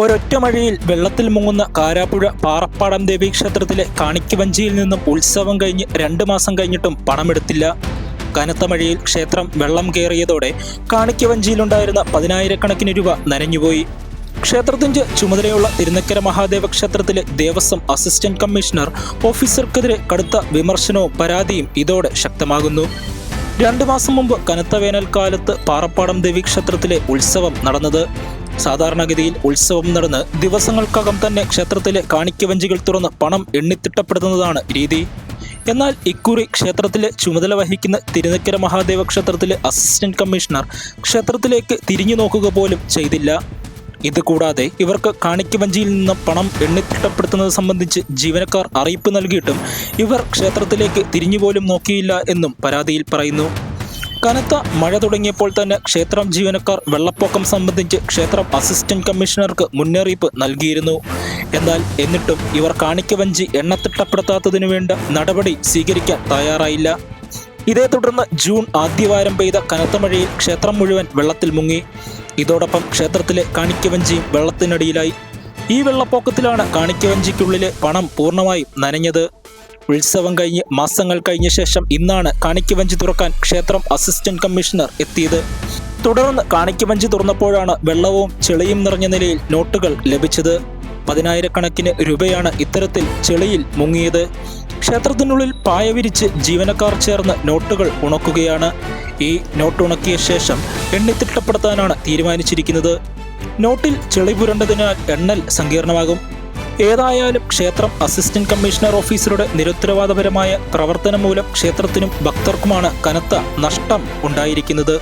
ഒരൊറ്റ മഴയിൽ വെള്ളത്തിൽ മുങ്ങുന്ന കാരാപ്പുഴ പാറപ്പാടം ദേവീ ക്ഷേത്രത്തിലെ കാണിക്കവഞ്ചിയിൽ നിന്നും ഉത്സവം കഴിഞ്ഞ് രണ്ട് മാസം കഴിഞ്ഞിട്ടും പണമെടുത്തില്ല. കനത്ത മഴയിൽ ക്ഷേത്രം വെള്ളം കയറിയതോടെ കാണിക്കവഞ്ചിയിലുണ്ടായിരുന്ന പതിനായിരക്കണക്കിന് രൂപ നനഞ്ഞുപോയി. ക്ഷേത്രത്തിന്റെ ചുമതലയുള്ള തിരുനക്കര മഹാദേവ ക്ഷേത്രത്തിലെ ദേവസ്വം അസിസ്റ്റന്റ് കമ്മീഷണർ ഓഫീസർക്കെതിരെ കടുത്ത വിമർശനവും പരാതിയും ഇതോടെ ശക്തമാകുന്നു. രണ്ടു മാസം മുമ്പ് കനത്ത വേനൽക്കാലത്ത് പാറപ്പാടം ദേവീക്ഷേത്രത്തിലെ ഉത്സവം നടന്നത്. സാധാരണഗതിയിൽ ഉത്സവം നടന്ന് ദിവസങ്ങൾക്കകം തന്നെ ക്ഷേത്രത്തിലെ കാണിക്കവഞ്ചികൾ തുറന്ന് പണം എണ്ണിത്തിട്ടപ്പെടുന്നതാണ് രീതി. എന്നാൽ ഇക്കുറി ക്ഷേത്രത്തിലെ ചുമതല വഹിക്കുന്ന തിരുനക്കര മഹാദേവ ക്ഷേത്രത്തിലെ അസിസ്റ്റന്റ് കമ്മീഷണർ ക്ഷേത്രത്തിലേക്ക് തിരിഞ്ഞു നോക്കുക പോലും ചെയ്തില്ല. ഇത് കൂടാതെ ഇവർക്ക് കാണിക്കവഞ്ചിയിൽ നിന്ന് പണം എണ്ണിത്തിട്ടപ്പെടുത്തുന്നത് സംബന്ധിച്ച് ജീവനക്കാർ അറിയിപ്പ് നൽകിയിട്ടും ഇവർ ക്ഷേത്രത്തിലേക്ക് തിരിഞ്ഞുപോലും നോക്കിയില്ല എന്നും പരാതിയിൽ പറയുന്നു. കനത്ത മഴ തുടങ്ങിയപ്പോൾ തന്നെ ക്ഷേത്രം ജീവനക്കാർ വെള്ളപ്പൊക്കം സംബന്ധിച്ച് ക്ഷേത്രം അസിസ്റ്റന്റ് കമ്മീഷണർക്ക് മുന്നറിയിപ്പ് നൽകിയിരുന്നു. എന്നാൽ എന്നിട്ടും ഇവർ കാണിക്കവഞ്ചി എണ്ണത്തിട്ടപ്പെടുത്താത്തതിനു വേണ്ട നടപടി സ്വീകരിക്കാൻ തയ്യാറായില്ല. ഇതേ തുടർന്ന് ജൂൺ ആദ്യവാരം പെയ്ത കനത്ത മഴയിൽ ക്ഷേത്രം മുഴുവൻ വെള്ളത്തിൽ മുങ്ങി. ഇതോടൊപ്പം ക്ഷേത്രത്തിലെ കാണിക്കവഞ്ചിയും വെള്ളത്തിനടിയിലായി. ഈ വെള്ളപ്പൊക്കത്തിലാണ് കാണിക്കവഞ്ചിക്കുള്ളിലെ പണം പൂർണമായും നനഞ്ഞത്. ഉത്സവം കഴിഞ്ഞ് മാസങ്ങൾ കഴിഞ്ഞ ശേഷം ഇന്നാണ് കാണിക്കവഞ്ചി തുറക്കാൻ ക്ഷേത്രം അസിസ്റ്റന്റ് കമ്മീഷണർ എത്തിയത്. തുടർന്ന് കാണിക്കവഞ്ചി തുറന്നപ്പോഴാണ് വെള്ളവും ചെളിയും നിറഞ്ഞ നിലയിൽ നോട്ടുകൾ ലഭിച്ചത്. പതിനായിരക്കണക്കിന് രൂപയാണ് ഇത്തരത്തിൽ ചെളിയിൽ മുങ്ങിയത്. ക്ഷേത്രത്തിനുള്ളിൽ പായവിരിച്ച് ജീവനക്കാർ ചേർന്ന് നോട്ടുകൾ ഉണക്കുകയാണ്. ഈ നോട്ട് ഉണക്കിയ ശേഷം എണ്ണിത്തിട്ടപ്പെടുത്താനാണ് തീരുമാനിച്ചിരിക്കുന്നത്. നോട്ടിൽ ചെളി പുരണ്ടതിനാൽ എണ്ണൽ സങ്കീർണമാകും. ഏതായാലും ക്ഷേത്രം അസിസ്റ്റന്റ് കമ്മീഷണർ ഓഫീസറുടെ നിരുത്തരവാദപരമായ പ്രവർത്തനം മൂലം ക്ഷേത്രത്തിനും ഭക്തർക്കുമാണ് കനത്ത നഷ്ടം ഉണ്ടായിരിക്കുന്നത്.